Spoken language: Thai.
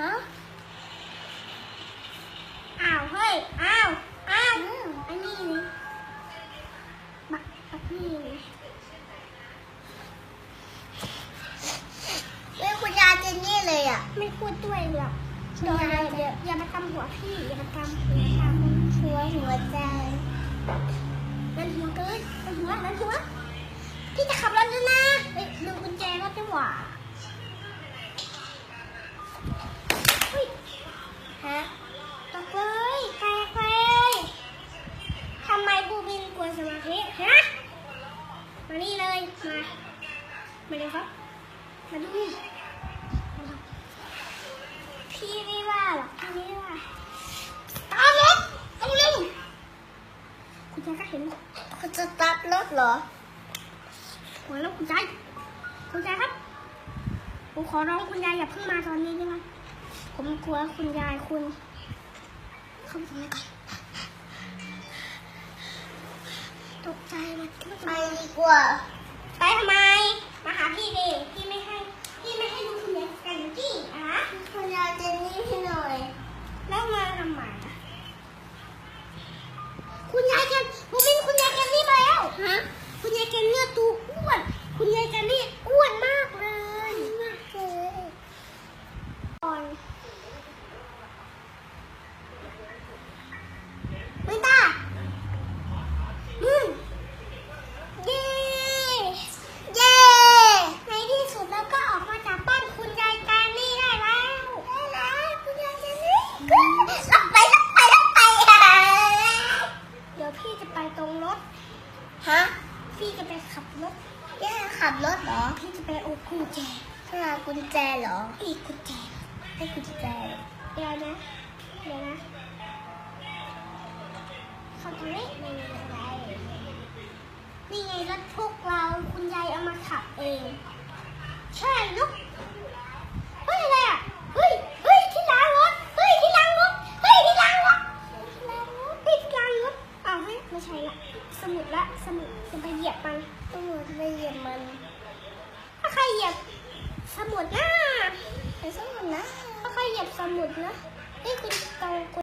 อ้าวเฮ้ย อ้าว อ้าวอันนี้นี่บักบักนี่เลยไม่คุณยายเจนนี่เลยอะ ไม่พูดด้วยหรอกคุณยาเดี๋ยวอย่ามาทำหัวพี่ อย่ามาทำหัวทำหัวหัวใจ มันหัวเกินมันหัวมันหัวพี่จะขับรถแล้วนะ สมาธิฮะมานี่เลย มา มาเร็วครับ มาดูนี่พี่ไม่ว่าหรอกพี่ไม่ว่าตามรถต้องเร็วคุณยายก็เห็นคุณจะตัดรถเหรอหัวแล้วคุณยายคุณยายครับผมขอร้องคุณยายอย่าเพิ่งมาตอนนี้ได้ไหมผมกลัวคุณยายคุณ เข้าไปตรงนี้ก่อน ตกใจมันไปดีกว่า ไปทำไม มาหาพี่ดิ พี่ไม่ให้ พี่ไม่ให้ดูคุณยายกันจี้อะ คุณยายเจนนี่ให้หน่อย แล้วมาทำไมอะคุณยายแกันผมเป็นคุณยายแกันนี่มาแล้ว ฮะ คุณยายแกันเนี่ยตัวอ้วน คุณยายแกันนี่อ้วนมากเลย มากเลย ก่อนไม่ตาอืมเย้ เย้ ในที่สุดแล้วก็ออกมาจากบ้านคุณยายแกันนี่ได้แล้ว ได้แล้วคุณยายเจนนี่รับไปรับไปรับไปอะ เดี๋ยวพี่จะไปตรงรถ ฮะ พี่จะไป ขับรถย่าขับรถเหรอ พี่จะไปเอากุญแจถ้าหากุญแจเหรอ อีกกุญแจให้กุญแจเดี๋ยวนะ เดี๋ยวนะเขาตรงนี้นี่ไงนี่ไงรถพวกเราคุณยายเอามาขับเอง ใช่ลูกเฮ้ยอะไรอะ เฮ้ย เฮ้ยที่ล้างรถ เฮ้ยที่ล้างรถ เฮ้ยที่ล้างรถที่ล้างรถเฮ้ยที่ล้างรถอ้าวเฮ้ยไม่ ใช่ละสมุดละสมุดจะไปเหยียบมันตำรวจไปเหยียบมัน ถ้าใครเหยียบสมุดนะไปสมุดนะถ้าใครเหยียบสมุดนะนี่คุณตองก